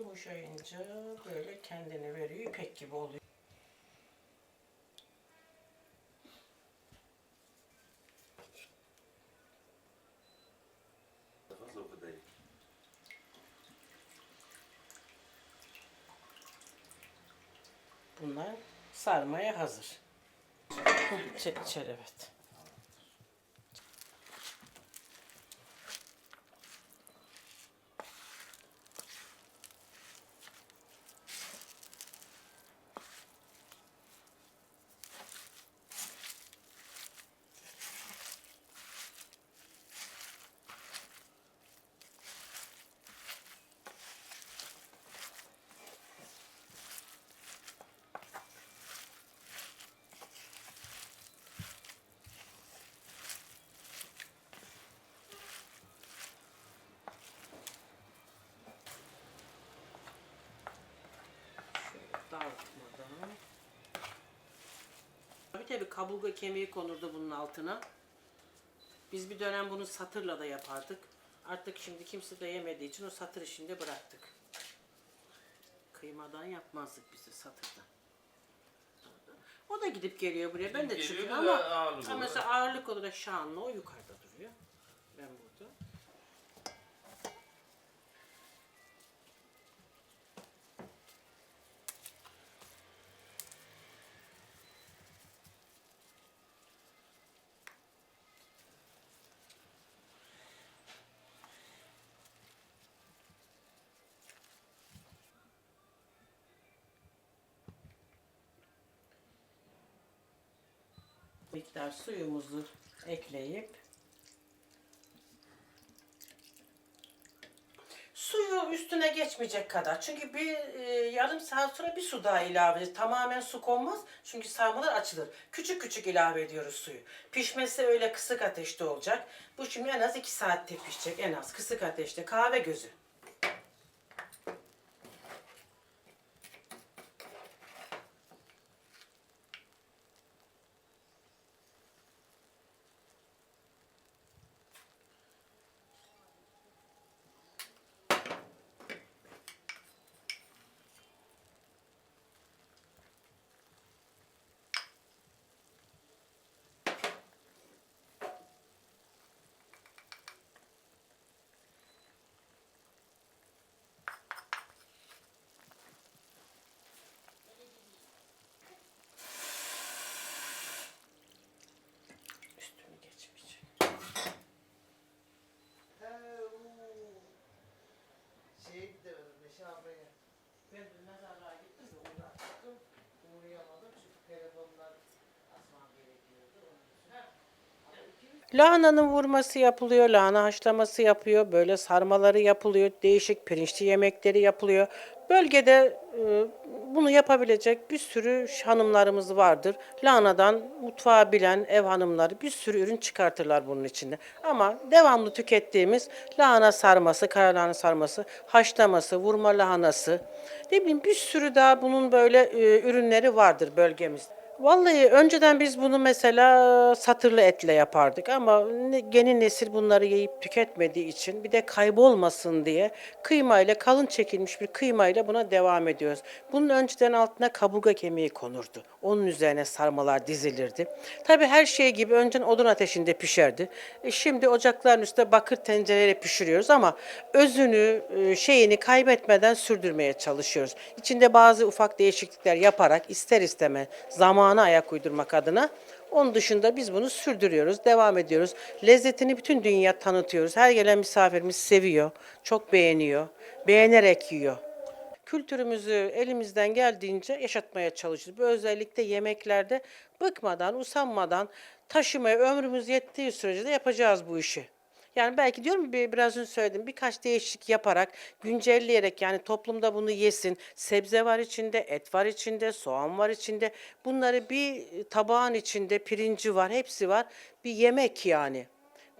Yumuşayınca böyle kendini veriyor. İpek gibi oluyor. Bunlar sarmaya hazır. Hı, Çek kaburga kemiği konurdu bunun altına. Biz bir dönem bunu satırla da yapardık. Artık şimdi kimse de yemediği için o satır işinde bıraktık. Kıymadan yapmazdık bizi satırdan. O da gidip geliyor buraya. Ben de çıkıyorum ama ağırlık ama olarak. mesela ağırlık olarak şanlı o yukarıda duruyor. Ben burada. Miktar suyumuzu ekleyip suyu üstüne geçmeyecek kadar. Çünkü bir e, yarım saat sonra bir su daha ilave edeceğiz. Tamamen su konmaz. Çünkü sarmalar açılır. Küçük küçük ilave ediyoruz suyu. Pişmesi öyle kısık ateşte olacak. Bu şimdi en az iki saatte pişecek. En az kısık ateşte. Kahve gözü. Lahananın vurması yapılıyor, lahana haşlaması yapıyor, böyle sarmaları yapılıyor, değişik pirinçli yemekleri yapılıyor. Bölgede e, bunu yapabilecek bir sürü hanımlarımız vardır. Lahanadan mutfağı bilen ev hanımları bir sürü ürün çıkartırlar bunun içinde. Ama devamlı tükettiğimiz lahana sarması, kara lahana sarması, haşlaması, vurma lahanası, ne bileyim bir sürü daha bunun böyle e, ürünleri vardır bölgemizde. Vallahi önceden biz bunu mesela satırlı etle yapardık ama yeni nesil bunları yiyip tüketmediği için bir de kaybolmasın diye kıymayla kalın çekilmiş bir kıymayla buna devam ediyoruz. Bunun önceden altına kaburga kemiği konurdu. Onun üzerine sarmalar dizilirdi. Tabii her şey gibi önceden odun ateşinde pişerdi. E şimdi ocakların üstünde bakır tencereyle pişiriyoruz ama özünü, e, şeyini kaybetmeden sürdürmeye çalışıyoruz. İçinde bazı ufak değişiklikler yaparak ister isteme zamana ayak uydurmak adına onun dışında biz bunu sürdürüyoruz, devam ediyoruz. Lezzetini bütün dünya tanıtıyoruz. Her gelen misafirimiz seviyor, çok beğeniyor, beğenerek yiyor. Kültürümüzü elimizden geldiğince yaşatmaya çalışıyoruz. Bu özellikle yemeklerde bıkmadan, usanmadan taşımaya ömrümüz yettiği sürece de yapacağız bu işi. Yani belki diyorum bir biraz önce söyledim birkaç değişiklik yaparak güncelleyerek yani toplumda bunu yesin. Sebze var içinde, et var içinde, soğan var içinde. Bunları bir tabağın içinde pirinci var, hepsi var. Bir yemek yani.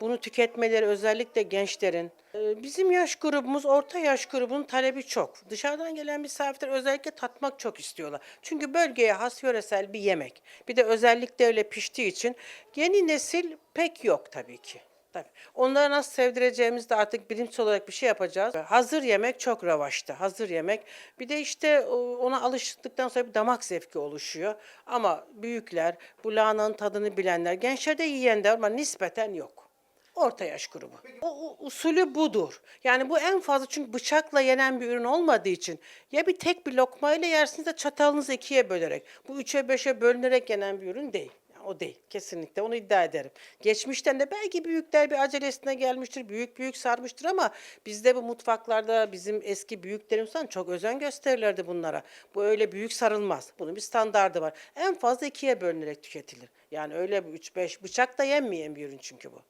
Bunu tüketmeleri özellikle gençlerin. Ee, Bizim yaş grubumuz, orta yaş grubunun talebi çok. Dışarıdan gelen misafirler özellikle tatmak çok istiyorlar. Çünkü bölgeye has yöresel bir yemek. Bir de özellikle öyle piştiği için yeni nesil pek yok tabii ki. Tabii. Onları nasıl sevdireceğimiz de artık bilimsel olarak bir şey yapacağız. Hazır yemek çok revaçta. Hazır yemek. Bir de işte o- ona alıştıktan sonra bir damak zevki oluşuyor. Ama büyükler, bu lahananın tadını bilenler, gençlerde yiyen de ama nispeten yok. Orta yaş grubu. O, o usulü budur. Yani bu en fazla çünkü bıçakla yenen bir ürün olmadığı için ya bir tek bir lokmayla yersiniz de çatalınızı ikiye bölerek. Bu üçe beşe bölünerek yenen bir ürün değil. O değil. Kesinlikle onu iddia ederim. Geçmişten de belki büyükler bir acelesine gelmiştir. Büyük büyük sarmıştır ama bizde bu mutfaklarda bizim eski büyüklerimiz falan çok özen gösterirlerdi bunlara. Bu öyle büyük sarılmaz. Bunun bir standardı var. En fazla ikiye bölünerek tüketilir. Yani öyle bir üç beş bıçak da yenmeyen bir ürün çünkü bu.